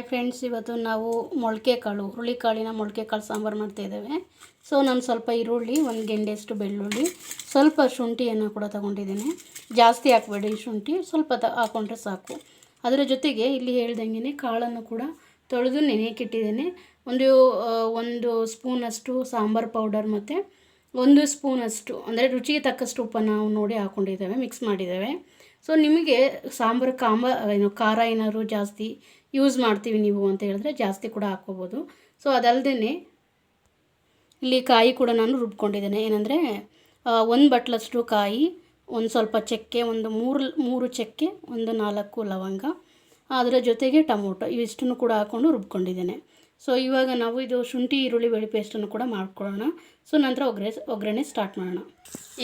Hi friends, ಇವತ್ತು ನಾವು ಮೊಳಕೆ ಕಾಳು, ಹುರುಳಿ ಕಾಳಿನ ಮೊಳಕೆ ಕಾಳು ಸಾಂಬಾರು ಮಾಡ್ತಾಯಿದ್ದೇವೆ ಸೊ ನಾನು ಸ್ವಲ್ಪ ಈರುಳ್ಳಿ, ಒಂದು ಗೆಂಡೆಯಷ್ಟು ಬೆಳ್ಳುಳ್ಳಿ, ಸ್ವಲ್ಪ ಶುಂಠಿಯನ್ನು ಕೂಡ ತೊಗೊಂಡಿದ್ದೀನಿ. ಜಾಸ್ತಿ ಹಾಕಬೇಡಿ ಶುಂಠಿ, ಸ್ವಲ್ಪ ತ ಹಾಕೊಂಡ್ರೆ ಸಾಕು. ಅದರ ಜೊತೆಗೆ ಇಲ್ಲಿ ಹೇಳ್ದಂಗೆ ಕಾಳನ್ನು ಕೂಡ ತೊಳೆದು ನೆನೆಯಕ್ಕಿಟ್ಟಿದ್ದೇನೆ ಒಂದು ಒಂದು ಸ್ಪೂನಷ್ಟು ಸಾಂಬಾರು ಪೌಡರ್ ಮತ್ತು ಒಂದು ಸ್ಪೂನಷ್ಟು ಅಂದರೆ ರುಚಿಗೆ ತಕ್ಕಷ್ಟು ಉಪ್ಪನ್ನು ನಾವು ನೋಡಿ ಹಾಕ್ಕೊಂಡಿದ್ದೇವೆ ಮಿಕ್ಸ್ ಮಾಡಿದ್ದೇವೆ. ಸೊ ನಿಮಗೆ ಸಾಂಬಾರು, ಕಾಂಬ, ಏನು ಖಾರ ಏನಾದ್ರು ಜಾಸ್ತಿ ಯೂಸ್ ಮಾಡ್ತೀವಿ ನೀವು ಅಂತ ಹೇಳಿದ್ರೆ ಜಾಸ್ತಿ ಕೂಡ ಹಾಕ್ಕೋಬೋದು. ಸೊ ಅದಲ್ಲದೆ ಇಲ್ಲಿ ಕಾಯಿ ಕೂಡ ನಾನು ರುಬ್ಕೊಂಡಿದ್ದೇನೆ. ಏನಂದರೆ ಒಂದು ಬಟ್ಲಷ್ಟು ಕಾಯಿ, ಒಂದು ಸ್ವಲ್ಪ ಚಕ್ಕೆ, ಒಂದು ಮೂರು ಮೂರು ಚಕ್ಕೆ, ಒಂದು ನಾಲ್ಕು ಲವಂಗ, ಅದರ ಜೊತೆಗೆ ಟೊಮೊಟೊ ಇವಿಷ್ಟನ್ನು ಕೂಡ ಹಾಕ್ಕೊಂಡು ರುಬ್ಕೊಂಡಿದ್ದೇನೆ. ಸೊ ಇವಾಗ ನಾವು ಇದು ಶುಂಠಿ, ಈರುಳ್ಳಿ, ಬೆಳ್ಳಿ ಪೇಸ್ಟನ್ನು ಕೂಡ ಮಾಡ್ಕೊಳ್ಳೋಣ. ಸೊ ನಂತರ ಒಗ್ಗರೆ ಒಗ್ಗರಣೆ ಸ್ಟಾರ್ಟ್ ಮಾಡೋಣ.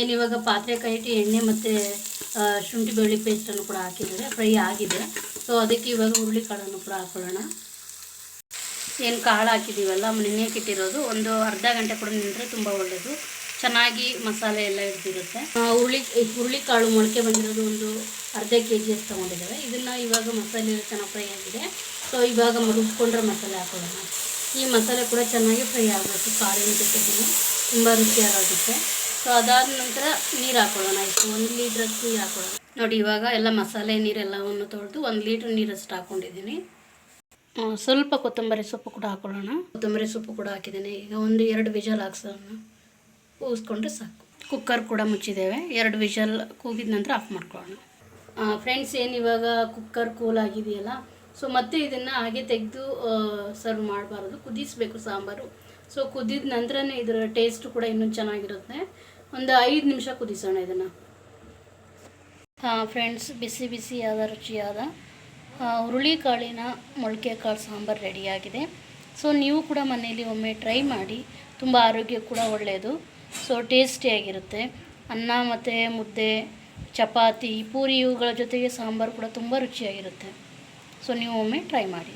ಏನು ಇವಾಗ ಪಾತ್ರೆ, ಕೈಟಿ, ಎಣ್ಣೆ ಮತ್ತು ಶುಂಠಿ, ಬೆಳ್ಳಿ ಪೇಸ್ಟನ್ನು ಕೂಡ ಹಾಕಿದ್ದಾರೆ ಫ್ರೈ ಆಗಿದೆ. ಸೊ ಅದಕ್ಕೆ ಇವಾಗ ಹುರುಳಿ ಕಾಳನ್ನು ಕೂಡ ಹಾಕೊಳ್ಳೋಣ. ಏನು ಕಾಳು ಹಾಕಿದ್ದೀವಲ್ಲ ನೆನೆಯಕ್ಕೆ ಇಟ್ಟಿರೋದು ಒಂದು ಅರ್ಧ ಗಂಟೆ ಕೂಡ ನಿಂತರೆ ತುಂಬ ಒಳ್ಳೆಯದು ಚೆನ್ನಾಗಿ ಮಸಾಲೆ ಎಲ್ಲ ಇರ್ತಿರುತ್ತೆ ಹುರುಳಿ ಹುರುಳಿ ಕಾಳು ಮೊಳಕೆ ಬಂದಿರೋದು ಒಂದು ಅರ್ಧ ಕೆ ಜಿ ಅಷ್ಟು ತೊಗೊಂಡಿದ್ದೇವೆ. ಇದನ್ನು ಇವಾಗ ಮಸಾಲೆ ಚೆನ್ನಾಗಿ ಫ್ರೈ ಆಗಿದೆ. ಸೊ ಇವಾಗ ರುಬ್ಕೊಂಡ್ರೆ ಮಸಾಲೆ ಹಾಕೊಳ್ಳೋಣ. ಈ ಮಸಾಲೆ ಕೂಡ ಚೆನ್ನಾಗಿ ಫ್ರೈ ಆಗಬೇಕು. ಕಾಳಿನ ಜೊತೆಗೆ ತುಂಬ ರುಚಿಯಾಗುತ್ತೆ ಸೊ ಅದಾದ ನಂತರ ನೀರು ಹಾಕೊಳ್ಳೋಣ. ಇಷ್ಟು ಒಂದು ಲೀಟ್ರ್ ಅಷ್ಟು ನೀರು ಹಾಕೊಳ್ಳೋಣ. ನೋಡಿ, ಇವಾಗ ಎಲ್ಲ ಮಸಾಲೆ ನೀರೆಲ್ಲವನ್ನು ತೊಳೆದು ಒಂದು ಲೀಟ್ರ್ ನೀರಷ್ಟು ಹಾಕ್ಕೊಂಡಿದ್ದೀನಿ ಸ್ವಲ್ಪ ಕೊತ್ತಂಬರಿ ಸೊಪ್ಪು ಕೂಡ ಹಾಕೊಳ್ಳೋಣ. ಕೊತ್ತಂಬರಿ ಸೊಪ್ಪು ಕೂಡ ಹಾಕಿದ್ದೀನಿ. ಈಗ ಒಂದು ಎರಡು ವಿಜಲ್ ಹಾಕ್ಸೋಣ. ಕೂಗಿಸ್ಕೊಂಡ್ರೆ ಸಾಕು. ಕುಕ್ಕರ್ ಕೂಡ ಮುಚ್ಚಿದ್ದೇವೆ. ಎರಡು ವಿಷಲ್ ಕೂಗಿದ ನಂತರ ಆಫ್ ಮಾಡ್ಕೊಳ್ಳೋಣ. ಫ್ರೆಂಡ್ಸ್ ಏನು ಇವಾಗ ಕುಕ್ಕರ್ ಕೂಲ್ ಆಗಿದೆಯಲ್ಲ? ಸೊ ಮತ್ತೆ ಇದನ್ನು ಹಾಗೆ ತೆಗೆದು ಸರ್ವ್ ಮಾಡಬಾರ್ದು. ಕುದಿಸಬೇಕು ಸಾಂಬಾರು. ಸೊ ಕುದಿದ ನಂತರನೇ ಇದರ ಟೇಸ್ಟ್ ಕೂಡ ಇನ್ನೂ ಚೆನ್ನಾಗಿರುತ್ತೆ. ಒಂದು ಐದು ನಿಮಿಷ ಕುದಿಸೋಣ ಇದನ್ನು. ಹಾಂ ಫ್ರೆಂಡ್ಸ್ ಬಿಸಿ ಬಿಸಿಯಾದ, ರುಚಿಯಾದ ಹುರುಳಿ ಹುರುಳಿಕಾಳಿನ ಮೊಳಕೆ ಕಾಳು ಸಾಂಬಾರು ರೆಡಿಯಾಗಿದೆ ಸೊ ನೀವು ಕೂಡ ಮನೆಯಲ್ಲಿ ಒಮ್ಮೆ ಟ್ರೈ ಮಾಡಿ, ತುಂಬ ಆರೋಗ್ಯ ಕೂಡ ಒಳ್ಳೆಯದು ಸೊ ಟೇಸ್ಟಿಯಾಗಿರುತ್ತೆ ಅನ್ನ ಮತ್ತು ಮುದ್ದೆ ಚಪಾತಿ ಪೂರಿ ಇವುಗಳ ಜೊತೆಗೆ ಸಾಂಬಾರು ಕೂಡ ತುಂಬ ರುಚಿಯಾಗಿರುತ್ತೆ. ಸೊ ನೀವು ಒಮ್ಮೆ ಟ್ರೈ ಮಾಡಿ.